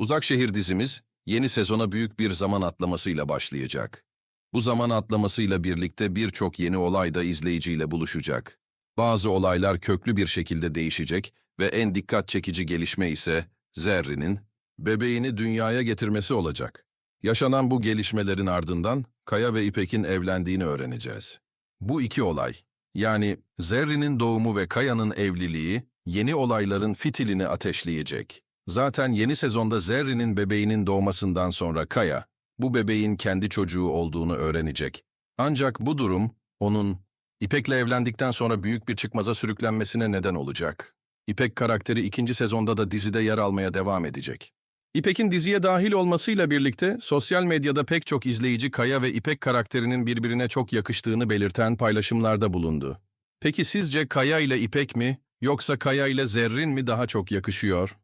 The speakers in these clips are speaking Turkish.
Uzak Şehir dizimiz yeni sezona büyük bir zaman atlamasıyla başlayacak. Bu zaman atlamasıyla birlikte birçok yeni olay da izleyiciyle buluşacak. Bazı olaylar köklü bir şekilde değişecek ve en dikkat çekici gelişme ise Zerrin'in bebeğini dünyaya getirmesi olacak. Yaşanan bu gelişmelerin ardından Kaya ve İpek'in evlendiğini öğreneceğiz. Bu iki olay, yani Zerrin'in doğumu ve Kaya'nın evliliği, yeni olayların fitilini ateşleyecek. Zaten yeni sezonda Zerrin'in bebeğinin doğmasından sonra Kaya, bu bebeğin kendi çocuğu olduğunu öğrenecek. Ancak bu durum, onun İpek'le evlendikten sonra büyük bir çıkmaza sürüklenmesine neden olacak. İpek karakteri ikinci sezonda da dizide yer almaya devam edecek. İpek'in diziye dahil olmasıyla birlikte sosyal medyada pek çok izleyici Kaya ve İpek karakterinin birbirine çok yakıştığını belirten paylaşımlarda bulundu. Peki sizce Kaya ile İpek mi yoksa Kaya ile Zerrin mi daha çok yakışıyor?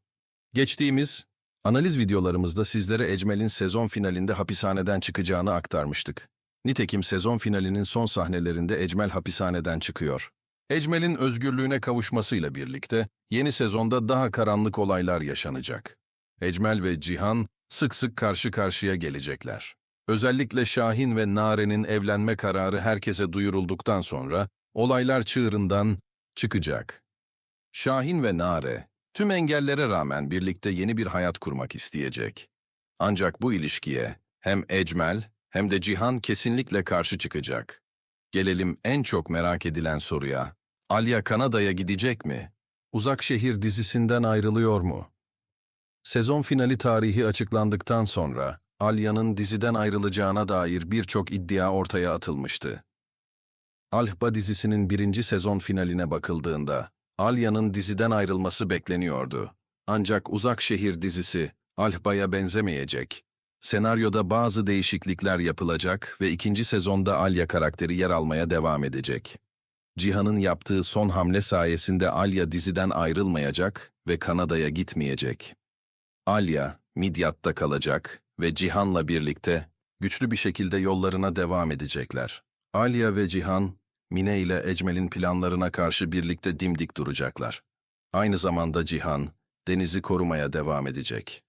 Geçtiğimiz analiz videolarımızda sizlere Ecmel'in sezon finalinde hapishaneden çıkacağını aktarmıştık. Nitekim sezon finalinin son sahnelerinde Ecmel hapishaneden çıkıyor. Ecmel'in özgürlüğüne kavuşmasıyla birlikte yeni sezonda daha karanlık olaylar yaşanacak. Ecmel ve Cihan sık sık karşı karşıya gelecekler. Özellikle Şahin ve Nare'nin evlenme kararı herkese duyurulduktan sonra olaylar çığırından çıkacak. Şahin ve Nare tüm engellere rağmen birlikte yeni bir hayat kurmak isteyecek. Ancak bu ilişkiye hem Ecmel hem de Cihan kesinlikle karşı çıkacak. Gelelim en çok merak edilen soruya. Alya Kanada'ya gidecek mi? Uzak Şehir dizisinden ayrılıyor mu? Sezon finali tarihi açıklandıktan sonra Alya'nın diziden ayrılacağına dair birçok iddia ortaya atılmıştı. Alhba dizisinin birinci sezon finaline bakıldığında Alya'nın diziden ayrılması bekleniyordu. Ancak Uzak Şehir dizisi Alhba'ya benzemeyecek. Senaryoda bazı değişiklikler yapılacak ve ikinci sezonda Alya karakteri yer almaya devam edecek. Cihan'ın yaptığı son hamle sayesinde Alya diziden ayrılmayacak ve Kanada'ya gitmeyecek. Alya, Midyat'ta kalacak ve Cihan'la birlikte güçlü bir şekilde yollarına devam edecekler. Alya ve Cihan, Mine ile Ecmel'in planlarına karşı birlikte dimdik duracaklar. Aynı zamanda Cihan, Deniz'i korumaya devam edecek.